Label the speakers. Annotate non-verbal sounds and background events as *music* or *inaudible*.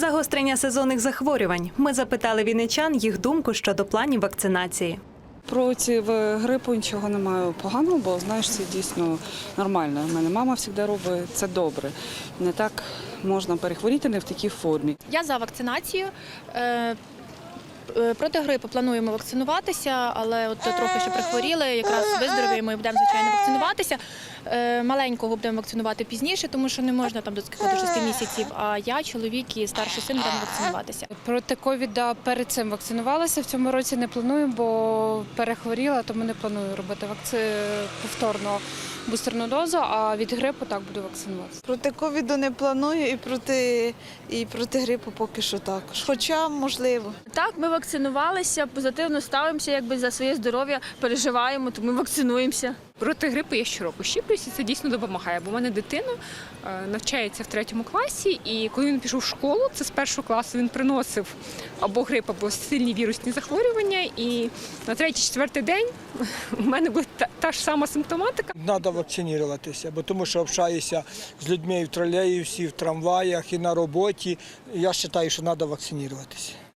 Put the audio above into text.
Speaker 1: Загострення сезонних захворювань. Ми запитали вінничан їх думку щодо планів вакцинації.
Speaker 2: Проти грипу нічого немає поганого, бо знаєш, це дійсно нормально. У мене мама завжди робить це добре. Не так можна перехворіти не в такій формі.
Speaker 3: Я за вакцинацію. Е, е, Проти грипу плануємо вакцинуватися, але от трохи ще прихворіли, якраз виздоровіємо і будемо звичайно вакцинуватися. Е, Маленького будемо вакцинувати пізніше, тому що не можна там до скільки, до 6 місяців. А я, чоловік і старший син будемо вакцинуватися.
Speaker 4: Проти ковіда перед цим вакцинувалася. В цьому році не планую, бо перехворіла, тому не планую робити вакци... повторно бустерну дозу, а від грипу так буду вакцинуватися.
Speaker 5: Проти ковіду не планую і проти, і проти грипу поки що також. Хоча можливо.
Speaker 6: Так, ми вакцинувалися, позитивно ставимося, якби за своє здоров'я переживаємо, тому вакцинуємося.
Speaker 7: Проти грипу я щороку щіплюся, це дійсно допомагає. Бо в мене дитина е, навчається в третьому класі, і коли він пішов в школу, це з першого класу він приносив або грип, або сильні вірусні захворювання. І на третій-четвертий день *laughs* у мене була та, та ж сама симптоматика.
Speaker 8: Треба вакцинуватися, бо тому що общаюся з людьми і в тролейбусі, в трамваях і на роботі. Я вважаю, що треба вакцинуватися.